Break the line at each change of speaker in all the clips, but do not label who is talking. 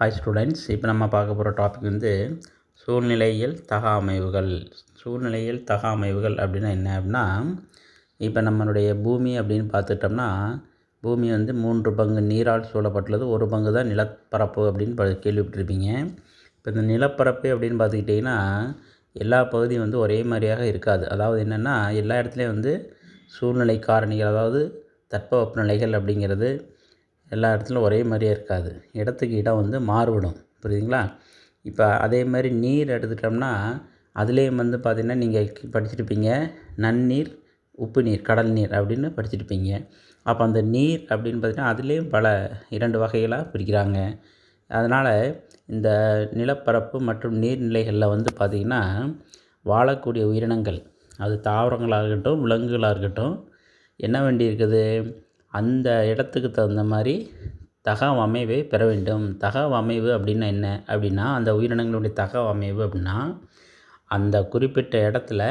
Hi students இப்போ நம்ம பார்க்க போகிற டாபிக் வந்து சூழ்நிலையில் தக அமைவுகள் சூழ்நிலையில் தக அமைவுகள் அப்படின்னா என்ன அப்படின்னா இப்போ நம்மளுடைய பூமி அப்படின்னு பார்த்துட்டோம்னா பூமி வந்து மூன்று பங்கு நீரால் சூழப்பட்டுள்ளது. ஒரு பங்கு தான் நிலப்பரப்பு அப்படின்னு ப கேள்விப்பட்டிருப்பீங்க. இப்போ இந்த நிலப்பரப்பு அப்படின்னு பார்த்துக்கிட்டிங்கன்னா எல்லா பகுதியும் வந்து ஒரே மாதிரியாக இருக்காது. அதாவது என்னென்னா எல்லா இடத்துலையும் வந்து சூழ்நிலை காரணிகள் அதாவது தட்பவெப்பநிலைகள் அப்படிங்கிறது எல்லா இடத்துலையும் ஒரே மாதிரியே இருக்காது. இடத்துக்கு இடம் வந்து மாறுபடும். புரியுதுங்களா? இப்போ அதே மாதிரி நீர் எடுத்துட்டோம்னா அதுலேயும் வந்து பார்த்திங்கன்னா நீங்கள் படிச்சிருப்பீங்க நன்னீர் உப்பு நீர் கடல் நீர் அப்படின்னு படிச்சிருப்பீங்க. அப்போ அந்த நீர் அப்படின்னு பார்த்திங்கன்னா அதுலேயும் பல இரண்டு வகைகளாக பிரிக்கிறாங்க. அதனால் இந்த நிலப்பரப்பு மற்றும் நீர்நிலைகளில் வந்து பார்த்திங்கன்னா வாழக்கூடிய உயிரினங்கள் அது தாவரங்களாக இருக்கட்டும் விலங்குகளாக இருக்கட்டும் என்ன வேண்டி இருக்குது? அந்த இடத்துக்கு தகுந்த மாதிரி தகவ அமைவை பெற வேண்டும். தகவ அமைவு அப்படின்னா என்ன? அப்படின்னா அந்த உயிரினங்களுடைய தகவ அமைவு அப்படின்னா அந்த குறிப்பிட்ட இடத்துல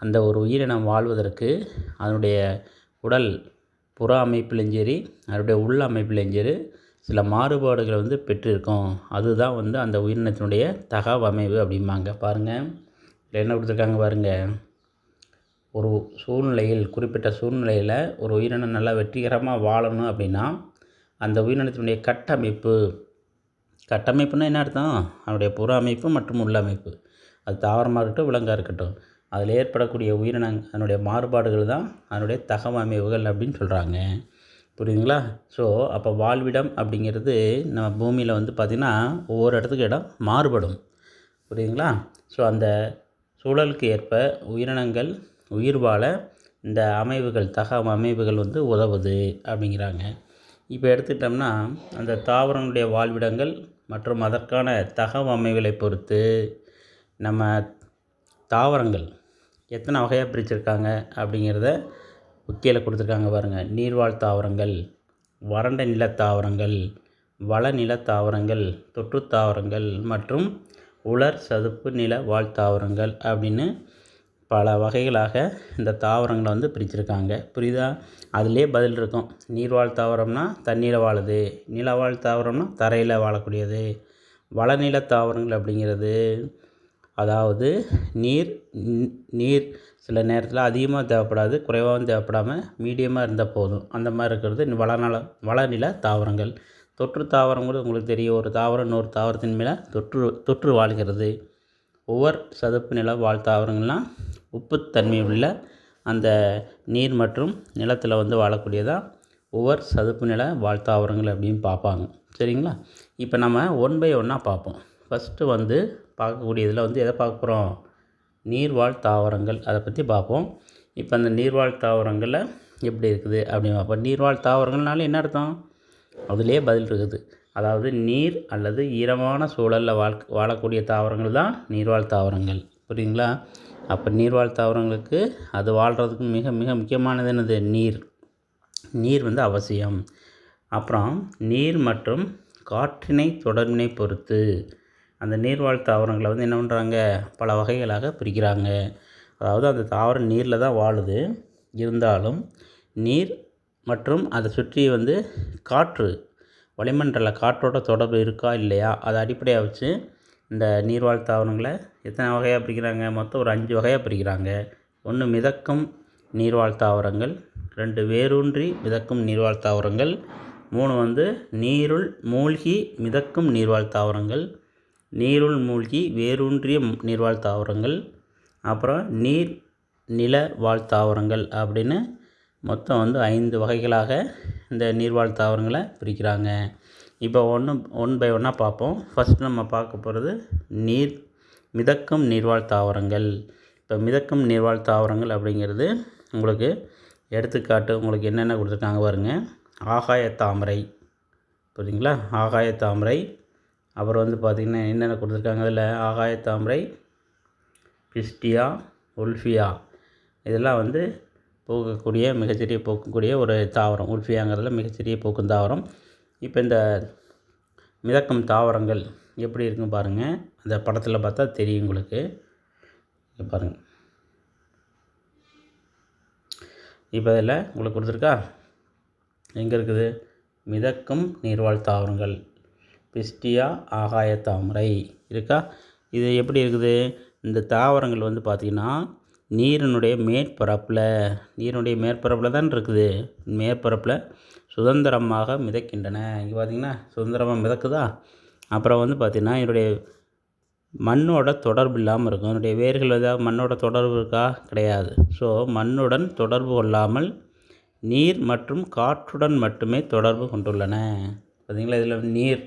அந்த ஒரு உயிரினம் வாழ்வதற்கு அதனுடைய உடல் புற அமைப்புலையும் சரி அதனுடைய உள் அமைப்புலையும் சரி சில மாறுபாடுகளை வந்து பெற்றிருக்கும். அதுதான் வந்து அந்த உயிரினத்தினுடைய தகவ அமைவு அப்படிம்பாங்க. பாருங்கள் என்ன கொடுத்துருக்காங்க பாருங்கள் ஒரு சூழ்நிலையில் குறிப்பிட்ட சூழ்நிலையில் ஒரு உயிரினம் நல்லா வெற்றிகரமாக வாழணும் அப்படின்னா அந்த உயிரினத்தினுடைய கட்டமைப்பு கட்டமைப்புனால் என்ன அர்த்தம்? அதனுடைய புற அமைப்பு மற்றும் உள்ளமைப்பு அது தாவரமாக இருக்கட்டும் விலங்காக இருக்கட்டும். அதில் ஏற்படக்கூடிய உயிரினங் அதனுடைய மாறுபாடுகள் தான் அதனுடைய தகவமைவுகள் அப்படின்னு சொல்கிறாங்க புரியுதுங்களா? ஸோ அப்போ வாழ்விடம் அப்படிங்கிறது நம்ம பூமியில் வந்து பார்த்திங்கன்னா ஒவ்வொரு இடத்துக்கு இடம் மாறுபடும். புரியுதுங்களா? ஸோ அந்த சூழலுக்கு ஏற்ப உயிரினங்கள் உயிர் வாழ இந்த அமைவுகள் தகவ அமைவுகள் வந்து உதவுது அப்படிங்கிறாங்க. இப்போ எடுத்துக்கிட்டோம்னா அந்த தாவரங்களுடைய வாழ்விடங்கள் மற்றும் அதற்கான தகவ அமைவுகளை பொறுத்து நம்ம தாவரங்கள் எத்தனை வகையாக பிரிச்சிருக்காங்க அப்படிங்கிறத கீழே கொடுத்துருக்காங்க பாருங்கள் நீர்வாழ் தாவரங்கள் வறண்ட நில தாவரங்கள் வளநில தாவரங்கள் தொற்று தாவரங்கள் மற்றும் உலர் சதுப்பு நில வாழ் தாவரங்கள் அப்படின்னு பல வகைகளாக இந்த தாவரங்களை வந்து பிரிச்சுருக்காங்க. புரியுதா? அதுலேயே பதில் இருக்கும். நீர்வாழ் தாவரம்னா தண்ணீரை வாழுது. நிலவாழ் தாவரம்னா தரையில் வாழக்கூடியது. வளநில தாவரங்கள் அப்படிங்கிறது அதாவது நீர் நீர் சில நேரத்தில் அதிகமாக தேவைப்படாது குறைவாகவும் தேவைப்படாமல் மீடியமாக இருந்தால் போதும். அந்த மாதிரி இருக்கிறது வளநல வளநில தாவரங்கள். தொற்று தாவரங்கிறது உங்களுக்கு தெரியும். ஒரு தாவரம் இன்னொரு தாவரத்தின் மேலே தொற்று தொற்று வாழ்கிறது. ஒவ்வொரு சதுப்பு நில வாழ் தாவரங்கள்லாம் உப்புத்தன்மை உள்ள அந்த நீர் மற்றும் நிலத்தில் வந்து வாழக்கூடியதாக ஒவ்வொரு சதுப்பு நில வாழ் தாவரங்கள் அப்படின்னு பார்ப்பாங்க. சரிங்களா? இப்போ நம்ம ஒன் பை ஒன்னாக பார்ப்போம். ஃபஸ்ட்டு வந்து பார்க்கக்கூடியதில் வந்து எதை பார்க்க போகிறோம் நீர்வாழ் தாவரங்கள் அதை பற்றி பார்ப்போம். இப்போ அந்த நீர்வாழ் தாவரங்களில் எப்படி இருக்குது அப்படின்னு பார்ப்போம். நீர்வாழ் தாவரங்கள்னால என்ன அர்த்தம்? அதுலேயே பதில் இருக்குது. அதாவது நீர் அல்லது ஈரமான சூழலில் வாழ் வாழக்கூடிய தாவரங்கள் தான் நீர்வாழ் தாவரங்கள். புரியுங்களா அப்போ நீர்வாழ் தாவரங்களுக்கு அது வாழ்கிறதுக்கு மிக மிக முக்கியமானது என்னது? நீர். நீர் வந்து அவசியம். அப்புறம் நீர் மற்றும் காற்றினை தொடர்பினை பொறுத்து அந்த நீர்வாழ் தாவரங்களை வந்து என்ன பண்ணுறாங்க பல வகைகளாக பிரிக்கிறாங்க. அதாவது அந்த தாவரம் நீரில் தான் வாழுது. இருந்தாலும் நீர் மற்றும் அதை சுற்றி வந்து காற்று வளிமண்டல காற்றோட தொடர்பு இருக்கா இல்லையா? அதை அடிப்படையாக வச்சு இந்த நீர்வாழ் தாவரங்களை எத்தனை வகையாக பிரிக்கிறாங்க? மொத்தம் ஒரு அஞ்சு வகையாக பிரிக்கிறாங்க. ஒன்று மிதக்கும் நீர்வாழ் தாவரங்கள் ரெண்டு வேரூன்றி மிதக்கும் நீர்வாழ் தாவரங்கள் மூணு வந்து நீருள் மூழ்கி மிதக்கும் நீர்வாழ் தாவரங்கள் நீருள் மூழ்கி வேரூன்றிய நீர்வாழ் தாவரங்கள் அப்புறம் நீர் நில வாழ் தாவரங்கள் அப்படின்னு மொத்தம் வந்து ஐந்து வகைகளாக இந்த நீர்வாழ் தாவரங்களை பிரிக்கிறாங்க. இப்போ ஒன்று ஒன் பை ஒன்னாக பார்ப்போம். ஃபஸ்ட் நம்ம பார்க்க போகிறது நீர் மிதக்கும் நீர்வாழ் தாவரங்கள். இப்போ மிதக்கும் நீர்வாழ் தாவரங்கள் அப்படிங்கிறது உங்களுக்கு எடுத்துக்காட்டு உங்களுக்கு என்னென்ன கொடுத்துருக்காங்க பாருங்கள் ஆகாய தாமரை புரியுதுங்களா? ஆகாய தாமரை. அப்புறம் வந்து பார்த்திங்கன்னா என்னென்ன கொடுத்துருக்காங்க அதில்? ஆகாய தாமரை பிஸ்டியா உல்ஃபியா. இதெல்லாம் வந்து போகக்கூடிய மிகச்சிறிய போக்கக்கூடிய ஒரு தாவரம் உல்ஃபியாங்கிறதுல மிகச்சிறிய போக்கும் தாவரம். இப்போ இந்த மிதக்கும் தாவரங்கள் எப்படி இருக்குன்னு பாருங்கள் அந்த படத்தில் பார்த்தா தெரியும் உங்களுக்கு. பாருங்கள் இப்போ இதில் உங்களுக்கு கொடுத்துருக்கா? எங்கே இருக்குது? மிதக்கும் நீர்வாழ் தாவரங்கள். பிஸ்டியா ஆகாய தாமரை. இருக்கா? இது எப்படி இருக்குது? இந்த தாவரங்கள் வந்து பார்த்திங்கன்னா நீரினுடைய மேற்பரப்பில் நீரினுடைய மேற்பரப்பில் தான் இருக்குது. மேற்பரப்பில் சுதந்திரமாக மிதக்கின்றன. இங்கே பார்த்திங்கன்னா சுதந்திரமாக மிதக்குதா? அப்புறம் வந்து பார்த்திங்கன்னா என்னுடைய மண்ணோட தொடர்பு இல்லாமல் இருக்கும். என்னுடைய வேர்கள் ஏதாவது மண்ணோட தொடர்பு இருக்கா? கிடையாது. ஸோ மண்ணுடன் தொடர்பு கொள்ளாமல் நீர் மற்றும் காற்றுடன் மட்டுமே தொடர்பு கொண்டுள்ளன. பார்த்தீங்களா? இதில் நீர்.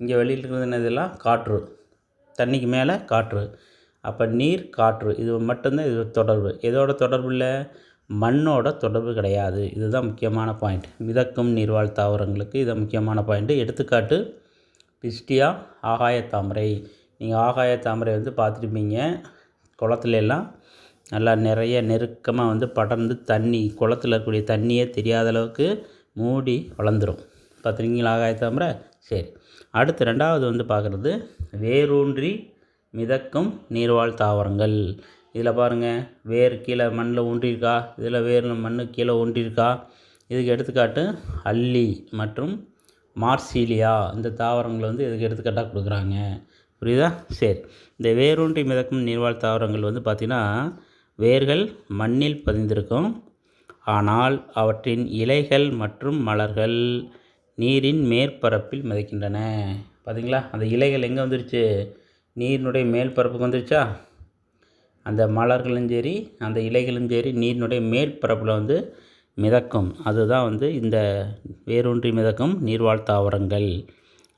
இங்கே வெளியில் இருக்கிறது இதெல்லாம்? காற்று. தண்ணிக்கு மேலே காற்று. அப்போ நீர் காற்று இது மட்டும்தான் இது தொடர்பு. எதோட தொடர்பு இல்லை? மண்ணோட தொடர்பு கிடையாது. இதுதான் முக்கியமான பாயிண்ட் மிதக்கும் நீர்வாழ் தாவரங்களுக்கு இது முக்கியமான பாயிண்ட்டு எடுத்துக்காட்டு பிஸ்டியா ஆகாய தாமரை. நீங்கள் ஆகாய தாமரை வந்து பார்த்துருப்பீங்க. குளத்துல எல்லாம் நல்லா நிறைய நெருக்கமாக வந்து படர்ந்து தண்ணி குளத்துல இருக்கக்கூடிய தண்ணியே தெரியாத அளவுக்கு மூடி வளர்ந்துடும் பார்த்துருக்கீங்களா ஆகாய தாமரை? சரி. அடுத்து ரெண்டாவது வந்து பார்க்குறது வேரூன்றி மிதக்கும் நீர்வாழ் தாவரங்கள். இதில் பாருங்கள் வேர் கீழே மண்ணில் ஊன்றியிருக்கா இதில் வேர் மண்ணு கீழே ஊன்றியிருக்கா இதுக்கு எடுத்துக்காட்டு அல்லி மற்றும் மார்சீலியா. இந்த தாவரங்களை வந்து இதுக்கு எடுத்துக்காட்டாக கொடுக்குறாங்க. புரியுதா? சரி. இந்த வேரூன்றி மிதக்கும் நீர்வாழ் தாவரங்கள் வந்து பார்த்திங்கன்னா வேர்கள் மண்ணில் பதிந்திருக்கும். ஆனால் அவற்றின் இலைகள் மற்றும் மலர்கள் நீரின் மேற்பரப்பில் மிதக்கின்றன. பார்த்தீங்களா? அந்த இலைகள் எங்கே வந்துருச்சு? நீரினுடைய மேற்பரப்புக்கு வந்துருச்சா? அந்த மலர்களும் சரி அந்த இலைகளும் சரி நீரினுடைய மேற்பரப்பில் வந்து மிதக்கும். அதுதான் வந்து இந்த வேரூன்றி மிதக்கும் நீர்வாழ் தாவரங்கள்.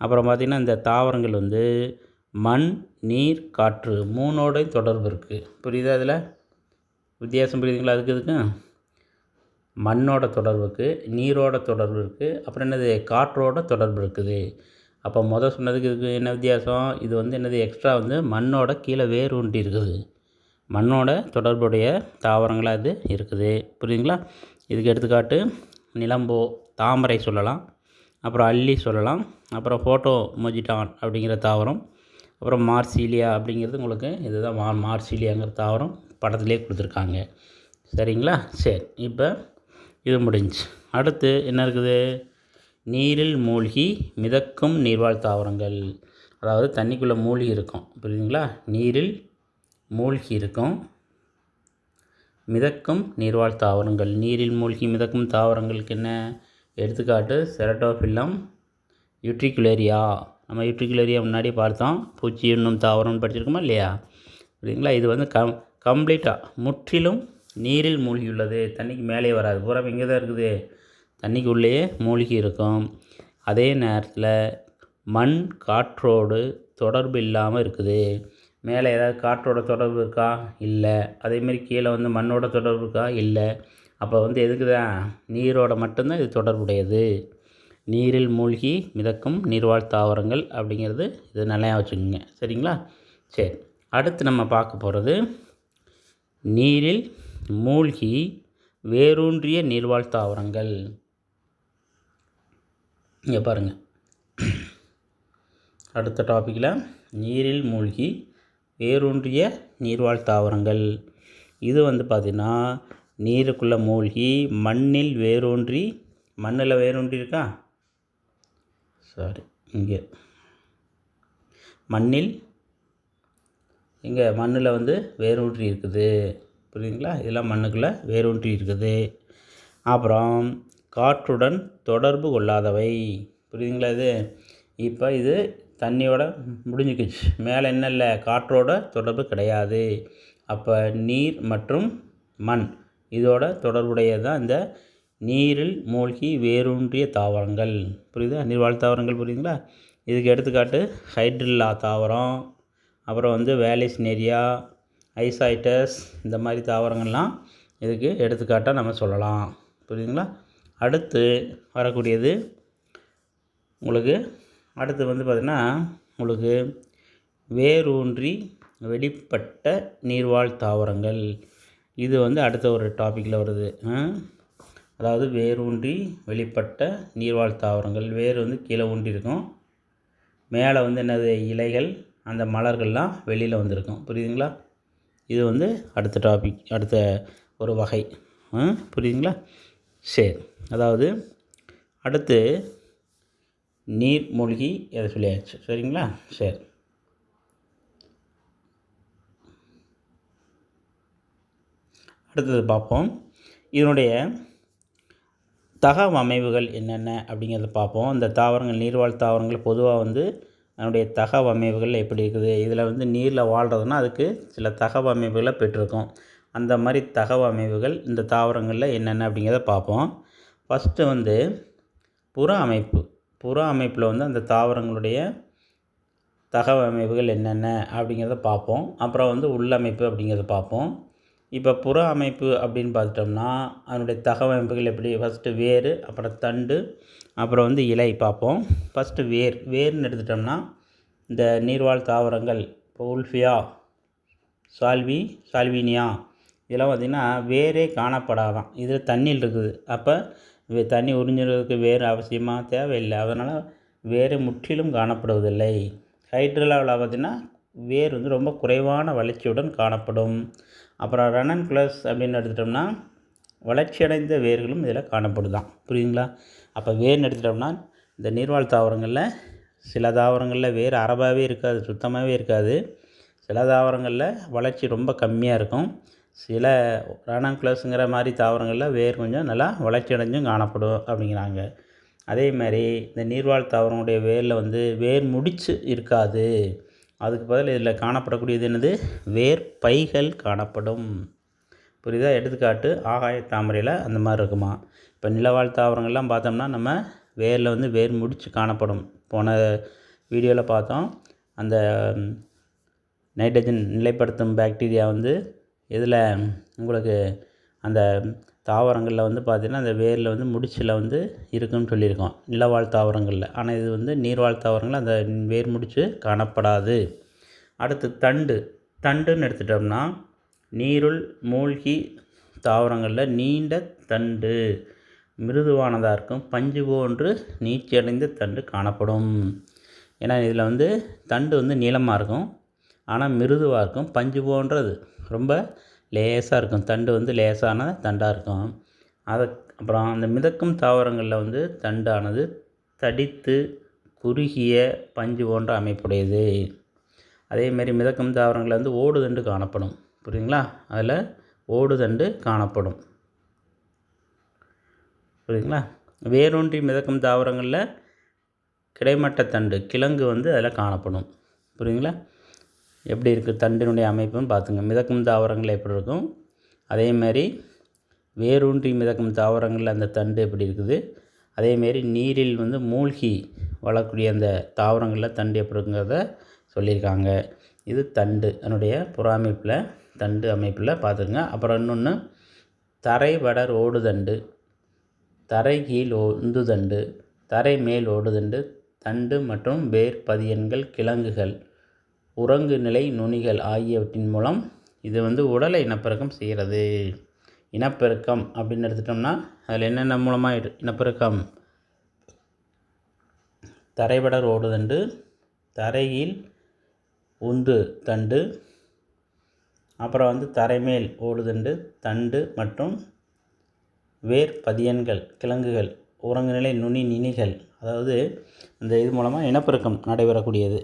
அப்புறம் பார்த்திங்கன்னா இந்த தாவரங்கள் வந்து மண் நீர் காற்று மூணோடையும் தொடர்பு இருக்குது புரியுதா அதில் வித்தியாசம் புரியுதுங்களா அதுக்கு இதுக்கு? மண்ணோட தொடர்புக்கு நீரோட தொடர்பு இருக்குது அப்புறம் என்னது? காற்றோட தொடர்பு இருக்குது. அப்போ மொதல் சொன்னதுக்கு இதுக்கு என்ன வித்தியாசம்? இது வந்து என்னது எக்ஸ்ட்ரா வந்து மண்ணோட கீழே வேர் ஒன்றி இருக்குது. மண்ணோட தொடர்புடைய தாவரங்களாக இது இருக்குது. புரியுதுங்களா? இதுக்கு எடுத்துக்காட்டு நிலம்போ தாமரை சொல்லலாம் அப்புறம் அல்லி சொல்லலாம் அப்புறம் ஃபோட்டோ மொஜிட்டான் அப்படிங்கிற தாவரம் அப்புறம் மார்சீலியா அப்படிங்கிறது உங்களுக்கு இதுதான் மா மார்சீலியாங்கிற தாவரம் படத்துலேயே கொடுத்துருக்காங்க. சரிங்களா? சரி இப்போ இது முடிஞ்சு அடுத்து என்ன இருக்குது? நீரில் மூழ்கி மிதக்கும் நீர்வாழ் தாவரங்கள். அதாவது தண்ணிக்குள்ளே மூழ்கி இருக்கும். புரியுதுங்களா? நீரில் மூழ்கி இருக்கும் மிதக்கும் நீர்வாழ் தாவரங்கள். நீரில் மூழ்கி மிதக்கும் தாவரங்களுக்கு என்ன? எடுத்துக்காட்டு செரட்டோஃபில்லம் யூட்ரிகுலேரியா. நம்ம யூட்ரிகுலேரியா முன்னாடி பார்த்தோம். பூச்சி என்னும் தாவரம்னு படிச்சிருக்கோமா இல்லையா? புரியுதுங்களா? இது வந்து கம் கம்ப்ளீட்டாக முற்றிலும் நீரில் மூழ்கியுள்ளது. தண்ணிக்கு மேலே வராது. பூரா இங்கே தான் இருக்குது. தண்ணிக்குள்ளேயே மூழ்கி இருக்கும். அதே நேரத்தில் மண் காற்றோடு தொடர்பு இல்லாமல் இருக்குது. மேலே ஏதாவது காற்றோட தொடர்பு இருக்கா? இல்லை. அதேமாரி கீழே வந்து மண்ணோட தொடர்பு இருக்கா? இல்லை. அப்போ வந்து எதுக்கு தான் நீரோட மட்டும்தான் இது தொடர்புடையது. நீரில் மூழ்கி மிதக்கும் நீர்வாழ் தாவரங்கள் அப்படிங்கிறது இது நல்லா வச்சுக்கோங்க. சரிங்களா? சரி. அடுத்து நம்ம பார்க்க போகிறது நீரில் மூழ்கி வேரூன்றிய நீர்வாழ் தாவரங்கள். இங்கே பாருங்கள் அடுத்த டாப்பிக்கில் நீரில் மூழ்கி வேரூன்றிய நீர்வாழ் தாவரங்கள். இது வந்து பார்த்திங்கன்னா நீருக்குள்ளே மூழ்கி மண்ணில் வேரூன்றி மண்ணில் வேரூன்றி இருக்கா? சாரி இங்கே. மண்ணில் இங்கே மண்ணில் வந்து வேரூன்றி இருக்குது. புரியுதுங்களா? இதெல்லாம் மண்ணுக்குள்ளே வேரூன்றி இருக்குது. அப்புறம் காற்றுடன் தொடர்பு கொள்ளாதவை. புரியுதுங்களா இது? இப்போ இது தண்ணியோட முடிஞ்சுக்கிச்சு. மேலே என்ன இல்லை? காற்றோட தொடர்பு கிடையாது. அப்போ நீர் மற்றும் மண் இதோட தொடர்புடையது தான் இந்த நீரில் மூழ்கி வேரூன்றிய தாவரங்கள். புரியுதா? நீர்வாழ் தாவரங்கள் புரியுதுங்களா? இதுக்கு எடுத்துக்காட்டு ஹைட்ரில்லா தாவரம் அப்புறம் வந்து வேலிஸ் வேலிஸ்னேரியா ஐசைட்டஸ் இந்த மாதிரி தாவரங்கள்லாம் இதுக்கு எடுத்துக்காட்டாக நம்ம சொல்லலாம். புரியுதுங்களா? அடுத்து வரக்கூடியது உங்களுக்கு அடுத்து வந்து பார்த்திங்கன்னா உங்களுக்கு வேரூன்றி வெளிப்பட்ட நீர்வாழ் தாவரங்கள். இது வந்து அடுத்த ஒரு டாப்பிக்கில் வருது. அதாவது வேரூன்றி வெளிப்பட்ட நீர்வாழ் தாவரங்கள். வேர் வந்து கீழே ஊன்றி இருக்கும் மேலே வந்து என்னது? இலைகள் அந்த மலர்கள்லாம் வெளியில் வந்திருக்கும். புரியுதுங்களா? இது வந்து அடுத்த டாபிக் அடுத்த ஒரு வகை. புரியுதுங்களா? சரி. அதாவது அடுத்து நீர் மூழ்கி எதை சொல்லியாச்சு? சரிங்களா? சரி. அடுத்தது பார்ப்போம். இதனுடைய தகவ அமைவுகள் என்னென்ன அப்படிங்கிறத பார்ப்போம். இந்த தாவரங்கள் நீர்வாழ் தாவரங்கள் பொதுவாக வந்து அதனுடைய தகவ அமைவுகள் எப்படி இருக்குது? இதில் வந்து நீரில் வாழ்கிறதுனா அதுக்கு சில தகவ அமைவுகளை பெற்றிருக்கும். அந்த மாதிரி தகவ அமைவுகள் இந்த தாவரங்களில் என்னென்ன அப்படிங்கிறத பார்ப்போம். ஃபஸ்ட்டு வந்து புற அமைப்பு. புற அமைப்பில் வந்து அந்த தாவரங்களுடைய தகவ அமைப்புகள் என்னென்ன அப்படிங்கிறத பார்ப்போம். அப்புறம் வந்து உள்ளமைப்பு அப்படிங்கிறத பார்ப்போம். இப்போ புற அமைப்பு அப்படின்னு பார்த்துட்டோம்னா அதனுடைய தகவமைப்புகள் எப்படி? ஃபஸ்ட்டு வேர் அப்புறம் தண்டு அப்புறம் வந்து இலை பார்ப்போம். ஃபஸ்ட்டு வேர். வேர்னு எடுத்துட்டோம்னா இந்த நீர்வாழ் தாவரங்கள் இப்போ உல்ஃபியா சால்வி சால்வினியா இதெல்லாம் பார்த்திங்கன்னா வேரே காணப்படாதான். இதில் தண்ணியில் இருக்குது. அப்போ வே தண்ணி உறிஞ்சுறதுக்கு வேர் அவசியமாக தேவையில்லை. அதனால் வேர் முற்றிலும் காணப்படுவதில்லை. ஹைட்ரலாவில் பார்த்திங்கன்னா வேர் வந்து ரொம்ப குறைவான வளர்ச்சியுடன் காணப்படும். அப்புறம் ரனன் ப்ளஸ் அப்படின்னு எடுத்துட்டோம்னா வளர்ச்சியடைந்த வேர்களும் இதில் காணப்படுதான். புரியுதுங்களா? அப்போ வேர்னு எடுத்துட்டோம்னா இந்த நீர்வாழ் தாவரங்களில் சில தாவரங்களில் வேர் அரபாகவே இருக்காது சுத்தமாகவே இருக்காது. சில தாவரங்களில் வளர்ச்சி ரொம்ப கம்மியாக இருக்கும். சில ரணாங்க்ளஸுங்கிற மாதிரி தாவரங்களில் வேர் கொஞ்சம் நல்லா வளர்ச்சி அடைஞ்சும் காணப்படும் அப்படிங்கிறாங்க. அதே மாதிரி இந்த நீர்வாழ் தாவரங்களுடைய வேரில் வந்து வேர் முடிச்சு இருக்காது. அதுக்கு பதில் இதில் காணப்படக்கூடியது என்னது? வேர் பைகள் காணப்படும். புரியுதா? எடுத்துக்காட்டு ஆகாய தாமரையில் அந்த மாதிரி இருக்குமா? இப்போ நிலவாழ் தாவரங்கள்லாம் பார்த்தோம்னா நம்ம வேரில் வந்து வேர் முடிச்சு காணப்படும். போன வீடியோவில் பார்த்தோம். அந்த நைட்ரஜன் நிலைப்படுத்தும் பாக்டீரியா வந்து இதில் உங்களுக்கு அந்த தாவரங்களில் வந்து பார்த்திங்கன்னா அந்த வேரில் வந்து முடிச்சில் வந்து இருக்குன்னு சொல்லியிருக்கோம். நிலவாழ் தாவரங்களில். ஆனால் இது வந்து நீர்வாழ் தாவரங்களில் அந்த வேர் முடிச்சு காணப்படாது. அடுத்து தண்டு. தண்டுன்னு எடுத்துட்டோம்னா நீருள் மூழ்கி தாவரங்களில் நீண்ட தண்டு. மிருதுவானதாக இருக்கும். பஞ்சு போன்று நீச்சியடைந்த தண்டு காணப்படும். ஏன்னா இதில் வந்து தண்டு வந்து நீளமாக இருக்கும். ஆனால் மிருதுவாக இருக்கும். பஞ்சு போன்றது ரொம்ப லேசாக இருக்கும். தண்டு வந்து லேசான தண்டாக இருக்கும். அதை அப்புறம் அந்த மிதக்கும் தாவரங்களில் வந்து தண்டானது தடித்து குறுகிய பஞ்சு போன்ற அமைப்புடையது. அதேமாரி மிதக்கும் தாவரங்களில் வந்து ஓடுதண்டு காணப்படும். புரியுதுங்களா? அதில் ஓடுதண்டு காணப்படும். புரியுதுங்களா? வேரூன்றி மிதக்கும் தாவரங்களில் கிடைமட்ட தண்டு கிழங்கு வந்து அதில் காணப்படும். புரியுதுங்களா? எப்படி இருக்குது தண்டினுடைய அமைப்புன்னு பார்த்துங்க. மிதக்கும் தாவரங்கள் எப்படி இருக்கும்? அதேமாரி வேரூன்றி மிதக்கும் தாவரங்களில் அந்த தண்டு எப்படி இருக்குது? அதேமாரி நீரில் வந்து மூழ்கி வளரக்கூடிய அந்த தாவரங்களில் தண்டு எப்படி இருக்குங்கிறத சொல்லியிருக்காங்க. இது தண்டு. அதனுடைய புற அமைப்பில் தண்டு அமைப்பில் பார்த்துக்குங்க. அப்புறம் இன்னொன்று தரை வடர் ஓடுதண்டு. தரை கீழ் உந்து தண்டு தரை மேல் ஓடுதண்டு. தண்டு மற்றும் வேர் பதியன்கள் கிழங்குகள். உறங்கு நிலை நுனிகள் ஆகியவற்றின் மூலம் இது வந்து உடலை இனப்பெருக்கம் செய்கிறது. இனப்பெருக்கம் அப்படின்னு எடுத்துட்டோம்னா அதில் என்னென்ன மூலமாக இனப்பெருக்கம்? தரைவடர் ஓடுதண்டு தரையில் உந்து தண்டு அப்புறம் வந்து தரைமேல் ஓடுதண்டு தண்டு மற்றும் வேர் பதியன்கள் கிழங்குகள் உறங்குநிலை நுனி நினிகள் அதாவது இந்த இது மூலமாக இனப்பெருக்கம் நடைபெறக்கூடியது.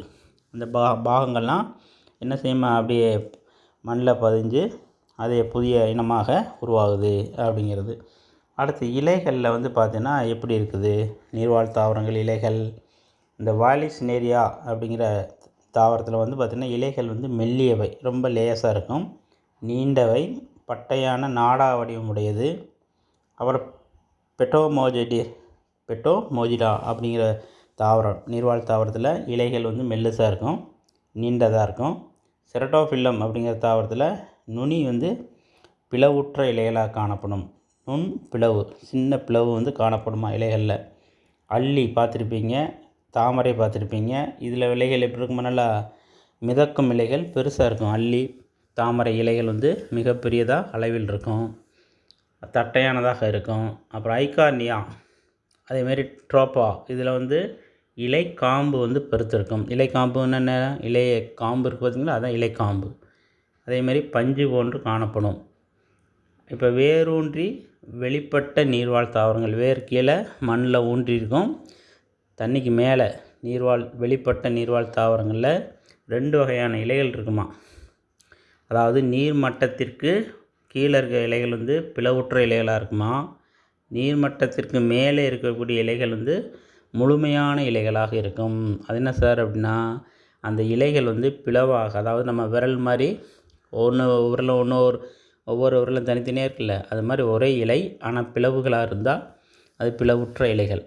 இந்த பா பாகங்கள்லாம் என்ன செய்யுமா அப்படியே மண்ணில் பதிஞ்சு அதே புதிய இனமாக உருவாகுது அப்படிங்கிறது. அடுத்து இலைகளில் வந்து பார்த்திங்கன்னா எப்படி இருக்குது? நீர்வாழ் தாவரங்கள் இலைகள் இந்த வாலிஸ்னேரியா அப்படிங்கிற தாவரத்தில் வந்து பார்த்திங்கன்னா இலைகள் வந்து மெல்லியவை ரொம்ப லேசாக இருக்கும். நீண்டவை பட்டையான நாடா வடிவமுடையது. அப்புறம் பெட்டோமோஜிடி பெட்டோமோஜிடா அப்படிங்கிற தாவரம் நீர்வாழ் தாவரத்தில் இலைகள் வந்து மெல்லுசாக இருக்கும் நீண்டதாக இருக்கும். செரட்டோஃபில்லம் அப்படிங்கிற தாவரத்தில் நுனி வந்து பிளவுற்ற இலைகளாக காணப்படும். நுண் பிளவு சின்ன பிளவு வந்து காணப்படுமா இலைகளில்? அள்ளி பார்த்துருப்பீங்க தாமரை பார்த்துருப்பீங்க. இதில் இலைகள் எப்படி இருக்கும் நல்லா மிதக்கும் இலைகள் பெருசாக இருக்கும். அள்ளி தாமரை இலைகள் வந்து மிகப்பெரியதாக அளவில் இருக்கும். தட்டையானதாக இருக்கும். அப்புறம் ஐகார்னியா அதேமாரி ட்ரோப்பா இதில் வந்து இலை காம்பு வந்து பெருத்திருக்கும். இலை காம்பு என்னென்ன இலை காம்பு இருக்குது பார்த்திங்களா அதான் இலை காம்பு. அதேமாரி பஞ்சு போன்று காணப்படும். இப்போ வேரூன்றி வெளிப்பட்ட நீர்வாழ் தாவரங்கள் வேர் கீழே மண்ணில் ஊன்றி இருக்கும் தண்ணிக்கு மேலே நீர்வாழ் வெளிப்பட்ட நீர்வாழ் தாவரங்களில் ரெண்டு வகையான இலைகள் இருக்குமா? அதாவது நீர் மட்டத்திற்கு கீழே இருக்க இலைகள் வந்து பிளவுற்ற இலைகளாக இருக்குமா? நீர் மட்டத்திற்கு மேலே இருக்கக்கூடிய இலைகள் வந்து முழுமையான இலைகளாக இருக்கும். அது என்ன சார் அப்படின்னா அந்த இலைகள் வந்து பிளவாக அதாவது நம்ம விரல் மாதிரி ஒன்று விரல் ஒன்று ஒரு ஒவ்வொரு விரலும் தனித்தனியாக இருக்குல்ல அது மாதிரி ஒரே இலை ஆனால் பிளவுகளாக இருந்தால் அது பிளவுற்ற இலைகள்.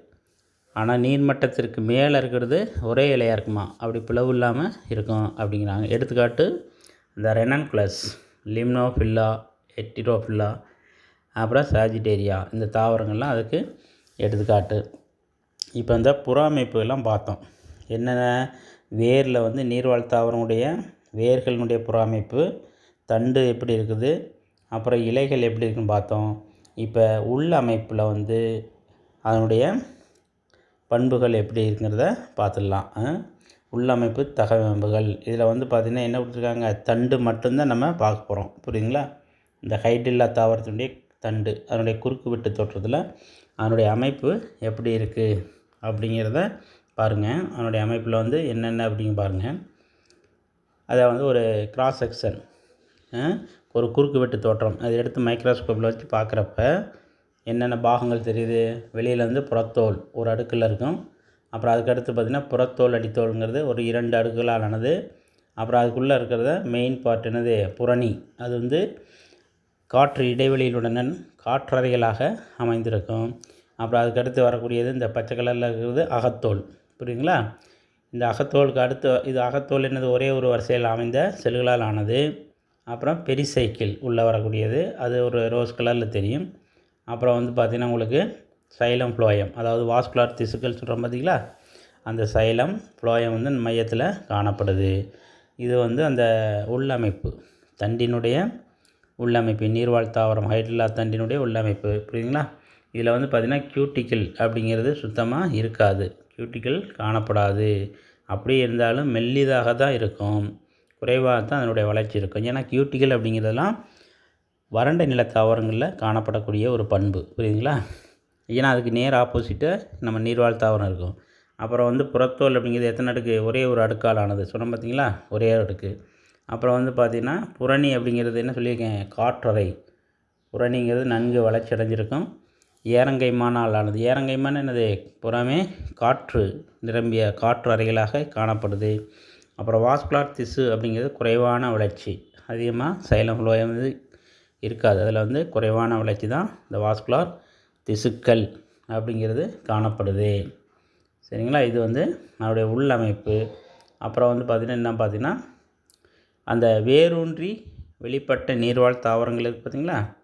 ஆனால் நீர்மட்டத்திற்கு மேலே இருக்கிறது ஒரே இலையாக இருக்குமா? அப்படி பிளவு இல்லாமல் இருக்கும் அப்படிங்கிறாங்க. எடுத்துக்காட்டு இந்த ரெனன்குலஸ் லிம்னோஃபில்லா எட்டிரோஃபில்லா அப்புறம் சாஜிடேரியா இந்த தாவரங்கள்லாம் அதுக்கு எடுத்துக்காட்டு. இப்போ இந்த புற அமைப்பு எல்லாம் பார்த்தோம். என்னென்ன? வேரில் வந்து நீர்வாழ் தாவரனுடைய வேர்களினுடைய புற அமைப்பு தண்டு எப்படி இருக்குது அப்புறம் இலைகள் எப்படி இருக்குன்னு பார்த்தோம். இப்போ உள் அமைப்பில் வந்து அதனுடைய பண்புகள் எப்படி இருக்குங்கிறத பார்த்துடலாம். உள்ளமைப்பு தகவமைப்புகள் இதில் வந்து பார்த்திங்கன்னா என்ன கொடுத்துருக்காங்க? தண்டு மட்டும்தான் நம்ம பார்க்க போகிறோம் புரியுதுங்களா? இந்த ஹைடில்லா தாவரத்தினுடைய தண்டு அதனுடைய குறுக்கு வெட்டு தோற்றத்தில் அதனுடைய அமைப்பு எப்படி இருக்குது அப்படிங்கிறத பாருங்கள் அதனுடைய அமைப்பில் வந்து என்னென்ன அப்படிங்க பாருங்கள் அதை வந்து ஒரு கிராஸ் செக்ஷன் ஒரு குறுக்கு வெட்டு தோற்றம் அதை எடுத்து மைக்ரோஸ்கோப்பில் வச்சு பார்க்குறப்ப என்னென்ன பாகங்கள் தெரியுது? வெளியில் வந்து புறத்தோல் ஒரு அடுக்கில் இருக்கும். அப்புறம் அதுக்கடுத்து பார்த்திங்கன்னா புறத்தோல் அடித்தோல்ங்கிறது ஒரு இரண்டு அடுக்குகளால் ஆனது. அப்புறம் அதுக்குள்ளே இருக்கிறத மெயின் பார்ட் என்னது? புரணி அது வந்து காற்று இடைவெளியிலுடன் காற்றறைகளாக அமைந்திருக்கும். அப்புறம் அதுக்கடுத்து வரக்கூடியது இந்த பச்சை கலரில் இருக்கிறது அகத்தோல். புரியுங்களா இந்த அகத்தோலுக்கு அடுத்து இது அகத்தோல் என்னது? ஒரே ஒரு வரிசையில் அமைந்த செல்களால் ஆனது. அப்புறம் பெரிசைக்கிள் உள்ளே வரக்கூடியது. அது ஒரு ரோஸ் கலரில் தெரியும். அப்புறம் வந்து பார்த்திங்கன்னா உங்களுக்கு சைலம் ஃப்ளோயம் அதாவது வாஸ்குலார் திசுக்கள் சொல்கிறோம் பார்த்தீங்களா? அந்த சைலம் ஃப்ளோயம் வந்து மையத்தில் காணப்படுது. இது வந்து அந்த உள்ளமைப்பு தண்டினுடைய உள்ளமைப்பு நீர்வாழ் தாவரம் ஹைட்ரில்லா தண்டினுடைய உள்ளமைப்பு. புரியுதுங்களா? இதில் வந்து பார்த்திங்கன்னா கியூட்டிக்கிள் அப்படிங்கிறது சுத்தமாக இருக்காது. கியூட்டிக்கிள் காணப்படாது. அப்படியே இருந்தாலும் மெல்லிதாக தான் இருக்கும். குறைவாக தான் அதனுடைய வளர்ச்சி இருக்கும். ஏன்னா கியூட்டிகள் அப்படிங்கிறதெல்லாம் வறண்ட நில தாவரங்களில் காணப்படக்கூடிய ஒரு பண்பு. புரியுதுங்களா? ஏன்னா அதுக்கு நேர் ஆப்போசிட்டு நம்ம நீர்வாழ் தாவரம் இருக்கும். அப்புறம் வந்து புறத்தோல் அப்படிங்கிறது எத்தனை அடுக்கு? ஒரே ஒரு அடுக்கால் ஆனது சொன்னோம் பார்த்தீங்களா? ஒரே அடுக்கு. அப்புறம் வந்து பார்த்திங்கன்னா புரணி அப்படிங்கிறது என்ன சொல்லியிருக்கேன்? காற்றறை. புரணிங்கிறது நன்கு வளர்ச்சி அடைஞ்சிருக்கும். ஏரங்கைமானால் ஆனது. ஏரங்கைமான் என்னது? புறமே காற்று நிரம்பிய காற்று அறைகளாக காணப்படுது. அப்புறம் வாஸ்குலார் திசு அப்படிங்கிறது குறைவான வளர்ச்சி. அதிகமாக சைலம் ஃப்ளோயம் வந்து இருக்காது. அதில் வந்து குறைவான வளர்ச்சி தான் இந்த வாஸ்குலார் திசுக்கள் அப்படிங்கிறது காணப்படுது. சரிங்களா? இது வந்து அதனுடைய உள்ளமைப்பு. அப்புறம் வந்து பார்த்திங்கன்னா என்ன பார்த்திங்கன்னா அந்த வேரூன்றி வெளிப்பட்ட நீர்வாழ் தாவரங்கள் இருக்குது பார்த்திங்களா?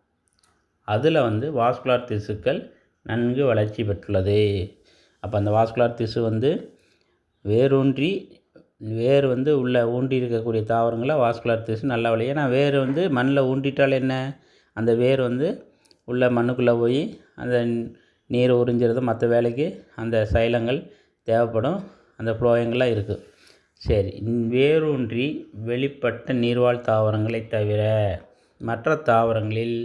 அதில் வந்து வாஸ்குலார் திசுக்கள் நன்கு வளர்ச்சி பெற்றுள்ளது. அப்போ அந்த வாஸ்குலார் திசு வந்து வேரூன்றி வேர் வந்து உள்ளே ஊன்றி இருக்கக்கூடிய தாவரங்களை வாஸ்குலார் திசு நல்லா வளரும் ஏன்னா வேர் வந்து மண்ணில் ஊண்டிட்டால் என்ன? அந்த வேர் வந்து உள்ள மண்ணுக்குள்ளே போய் அந்த நீர் உறிஞ்சிறது மற்ற வேலைக்கு அந்த சைலங்கள் தேவைப்படும். அந்த ஃப்ளோயங்கள்லாம் இருக்குது சரி வேரூன்றி வெளிப்பட்ட நீர்வாழ் தாவரங்களை தவிர மற்ற தாவரங்களில்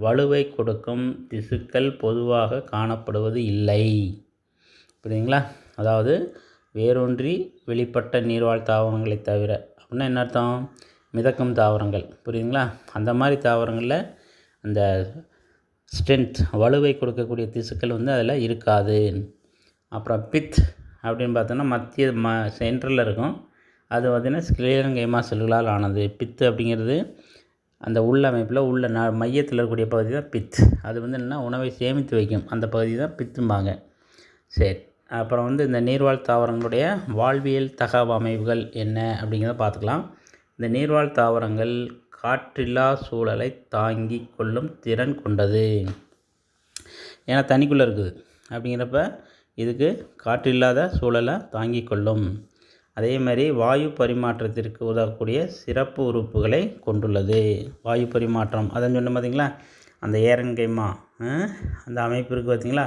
வலுவை கொடுக்கும் திசுக்கள் பொதுவாக காணப்படுவது இல்லை. புரியுதுங்களா? அதாவது வேரூன்றி வெளிப்பட்ட நீர்வாழ் தாவரங்களை தவிர அப்படின்னா என்ன அர்த்தம்? மிதக்கும் தாவரங்கள். புரியுதுங்களா? அந்த மாதிரி தாவரங்களில் அந்த ஸ்ட்ரென்த் வலுவை கொடுக்கக்கூடிய திசுக்கள் வந்து அதில் இருக்காது. அப்புறம் பித் அப்படின்னு பார்த்தோன்னா மத்திய ம சென்ட்ரலில் இருக்கும். அது பார்த்திங்கன்னா ஸ்கிலேரங்கைமா செல்களால் ஆனது. பித்து அப்படிங்கிறது அந்த உள்ளமைப்பில் உள்ள ந மையத்தில் இருக்கக்கூடிய பகுதி தான் பித் அது வந்து என்னென்னா உணவை சேமித்து வைக்கும். அந்த பகுதி தான் பித்தும்பாங்க. சரி. அப்புறம் வந்து இந்த நீர்வாழ் தாவரங்களுடைய வாழ்வியல் தகவமைவுகள் என்ன அப்படிங்கிறத பார்த்துக்கலாம். இந்த நீர்வாழ் தாவரங்கள் காற்றில்லா சூழலை தாங்கி கொள்ளும் திறன் கொண்டது. ஏன்னா தண்ணிக்குள்ளே இருக்குது. அப்படிங்கிறப்ப இதுக்கு காற்றில்லாத சூழலை தாங்கி கொள்ளும். அதே மாதிரி வாயு பரிமாற்றத்திற்கு உதவக்கூடிய சிறப்பு உறுப்புகளை கொண்டுள்ளது. வாயு பரிமாற்றம். அதான் சொன்ன பார்த்தீங்களா அந்த ஏரங்கைமா அந்த அமைப்பு இருக்குது பார்த்தீங்களா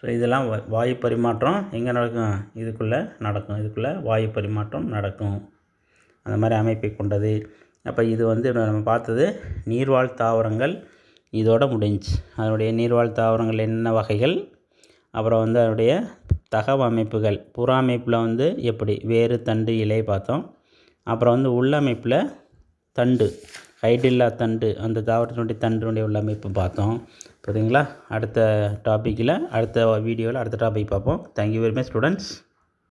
ஸோ இதெல்லாம் வாயு பரிமாற்றம் எங்கே நடக்கும்? இதுக்குள்ளே நடக்கும். இதுக்குள்ளே வாயு பரிமாற்றம் நடக்கும். அந்த மாதிரி அமைப்பை கொண்டது. அப்போ இது வந்து நம்ம பார்த்தது நீர்வாழ் தாவரங்கள் இதோட முடிஞ்சு. அதனுடைய நீர்வாழ் தாவரங்கள் என்ன வகைகள்? அப்புறம் வந்து அதனுடைய தகவ அமைப்புகள். புற அமைப்பில் வந்து எப்படி? வேறு தண்டு இலை பார்த்தோம். அப்புறம் வந்து உள்ளமைப்பில் தண்டு. ஹைடில்லா தண்டு. அந்த தாவரத்தினுடைய தண்டினுடைய உள்ளமைப்பு பார்த்தோம். புரியுதுங்களா? அடுத்த டாப்பிக்கில் அடுத்த வீடியோவில் அடுத்த டாபிக் பார்ப்போம். Thank you very much students